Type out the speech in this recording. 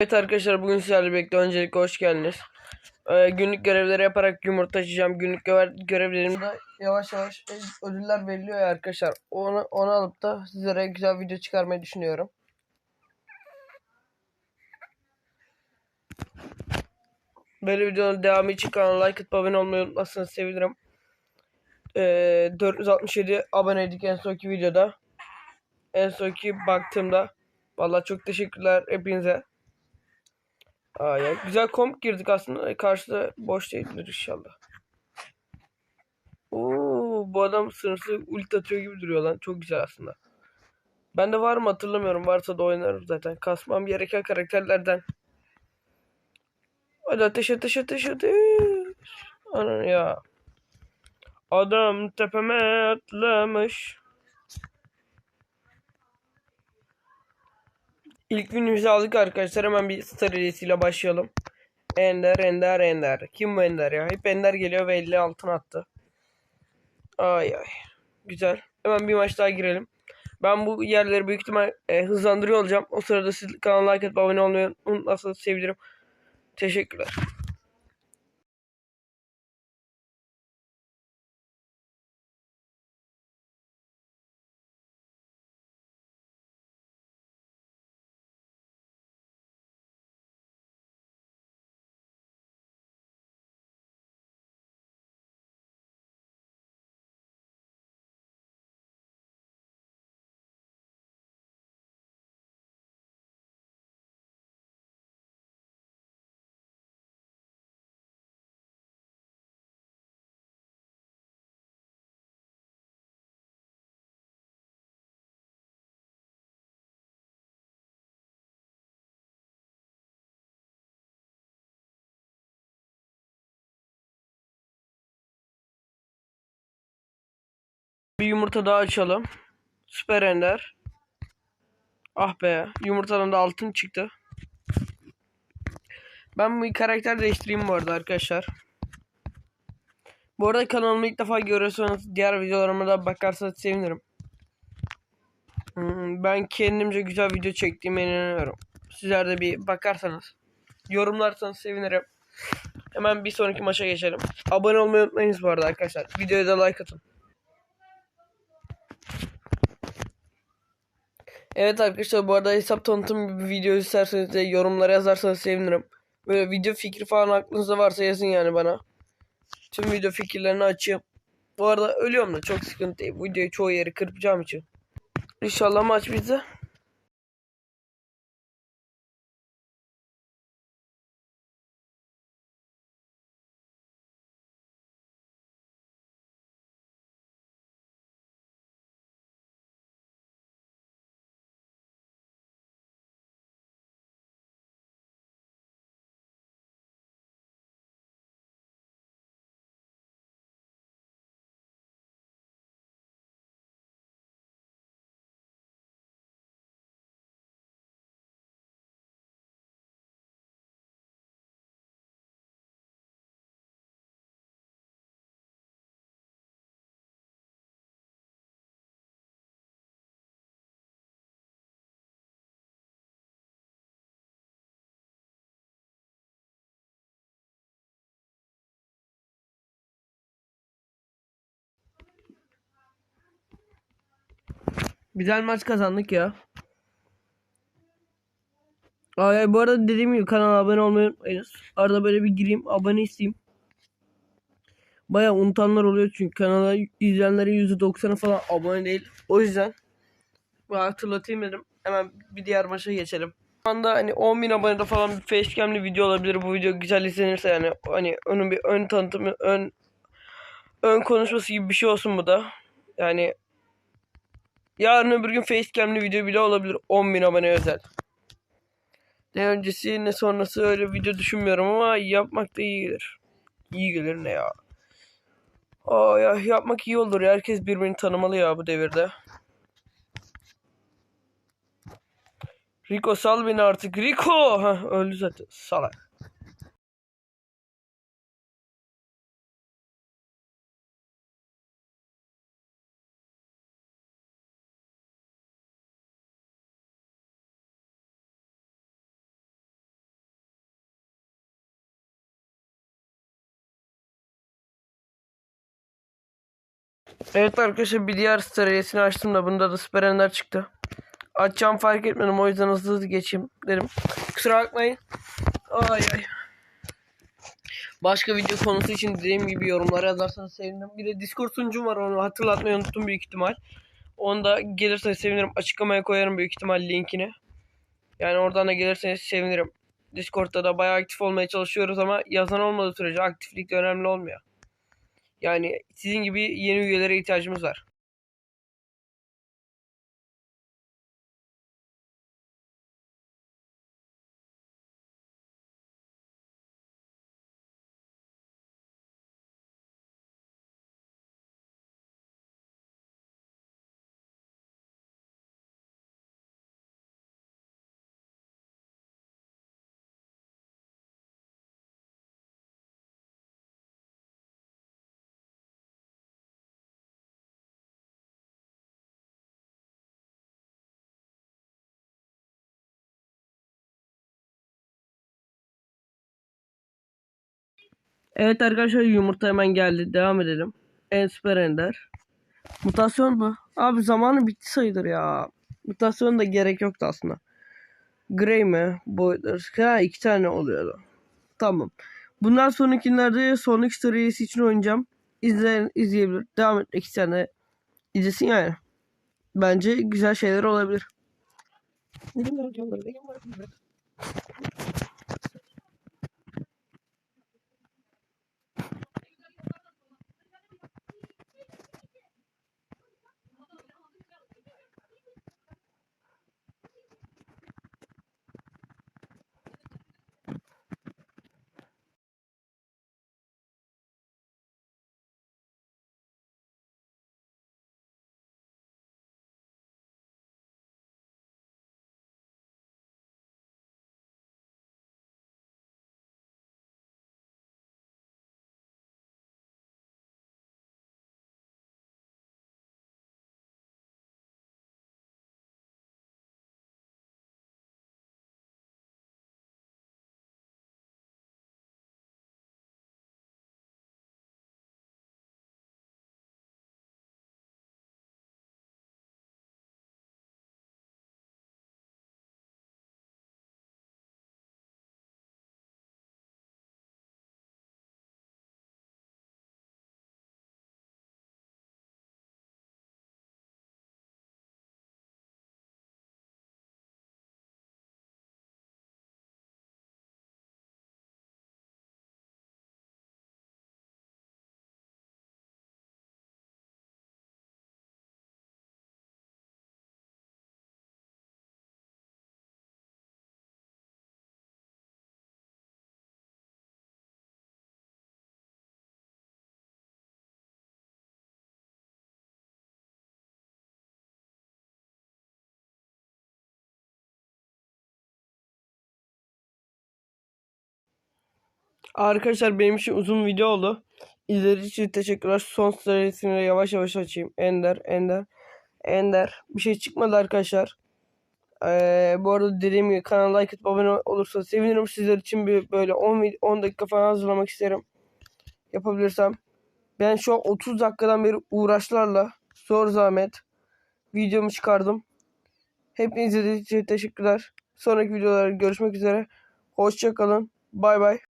Evet arkadaşlar bugün sizlerle birlikte öncelikle hoş geldiniz. Ee, günlük görevleri yaparak yumurta açacağım. Günlük görev, görevlerimde yavaş yavaş ödüller veriliyor ya arkadaşlar. Onu, onu alıp da sizlere güzel video çıkarmayı düşünüyorum. Böyle videonun devamı için kanala like atıp abone olmayı unutmazsanız sevinirim. Ee, 467 aboneydik en sonki videoda. En sonki baktığımda. Vallahi çok teşekkürler hepinize. Aa, ya güzel komp girdik aslında. Karşıda boş değildir inşallah. Oo, bu adam sınırsız ulti atıyor gibi duruyor lan. Çok güzel aslında. Bende var mı hatırlamıyorum. Varsa da oynarım zaten. Kasmam gereken karakterlerden. Hadi ateş ateş ateş ateş. Anan ya. Adam tepeme atlamış. İlk günümüzü aldık arkadaşlar. Hemen bir ile başlayalım. Ender, Ender, Ender. Kim bu Ender ya? Hep Ender geliyor ve 50 altın attı. Ay ay. Güzel. Hemen bir maç daha girelim. Ben bu yerleri büyük ihtimal e, hızlandırıyor olacağım. O sırada siz kanala like atıp abone olmayı unutmazsanız sevinirim. Teşekkürler. Bir yumurta daha açalım. Süper Ender. Ah be. Yumurtadan da altın çıktı. Ben bu karakter değiştireyim bu arada arkadaşlar. Bu arada kanalımı ilk defa görüyorsanız diğer videolarıma da bakarsanız sevinirim. Hmm, Ben kendimce güzel video çektiğime inanıyorum. Sizler de bir bakarsanız. Yorumlarsanız sevinirim. Hemen bir sonraki maça geçelim. Abone olmayı unutmayınız bu arada arkadaşlar. Videoya da like atın. Evet arkadaşlar bu arada hesap tanıtım bir video isterseniz de yorumlara yazarsanız sevinirim. Böyle video fikri falan aklınızda varsa yazın yani bana. Tüm video fikirlerini açayım. Bu arada ölüyorum da çok sıkıntı değil. Bu videoyu çoğu yeri kırpacağım için. İnşallah maç bizde. Güzel maç kazandık ya. Ay, bu arada dediğim gibi kanala abone olmayı unutmayınız. Arada böyle bir gireyim abone isteyeyim. Baya unutanlar oluyor çünkü kanala izleyenlerin %90'ı falan abone değil. O yüzden hatırlatayım dedim. Hemen bir diğer maça geçelim. Şu anda hani 10.000 abonede falan bir facecam'li video olabilir. Bu video güzel izlenirse yani hani onun bir ön tanıtımı, ön ön konuşması gibi bir şey olsun bu da. Yani yarın öbür gün facecam'li video bile olabilir 10.000 abone özel. Ne öncesi ne sonrası öyle video düşünmüyorum ama yapmak da iyi gelir. İyi gelir ne ya. Aa ya yapmak iyi olur ya. Herkes birbirini tanımalı ya bu devirde. Rico sal beni artık. Rico! Heh, öldü zaten. Salak. Evet arkadaşlar bir diğer serisini açtım da bunda da Süper Ender çıktı. Açacağım fark etmedim o yüzden hızlı hızlı geçeyim dedim. Kusura bakmayın. Ay ay. Başka video konusu için dediğim gibi yorumlara yazarsanız sevinirim. Bir de Discord sunucum var onu hatırlatmayı unuttum büyük ihtimal. Onu da sevinirim. Açıklamaya koyarım büyük ihtimal linkini. Yani oradan da gelirseniz sevinirim. Discord'da da bayağı aktif olmaya çalışıyoruz ama yazan olmadığı sürece aktiflik de önemli olmuyor. Yani sizin gibi yeni üyelere ihtiyacımız var. Evet arkadaşlar yumurta hemen geldi. Devam edelim. En süper ender. Mutasyon mu? Abi zamanı bitti sayılır ya. Mutasyon da gerek yoktu aslında. Grey mi? Boyutlar. Ha iki tane oluyordu. Tamam. Bundan sonrakilerde Sonic serisi için oynayacağım. İzleyen izleyebilir. Devam et iki tane izlesin yani. Bence güzel şeyler olabilir. Arkadaşlar benim için uzun video oldu. İzlediğiniz için teşekkürler. Son serisini yavaş yavaş açayım. Ender, Ender, Ender. Bir şey çıkmadı arkadaşlar. Ee, bu arada dediğim gibi kanala like atıp abone olursa sevinirim. Sizler için bir böyle 10, vid- 10 dakika falan hazırlamak isterim. Yapabilirsem. Ben şu an 30 dakikadan beri uğraşlarla zor zahmet videomu çıkardım. Hepinize teşekkürler. Sonraki videolarda görüşmek üzere. Hoşçakalın. Bay bay.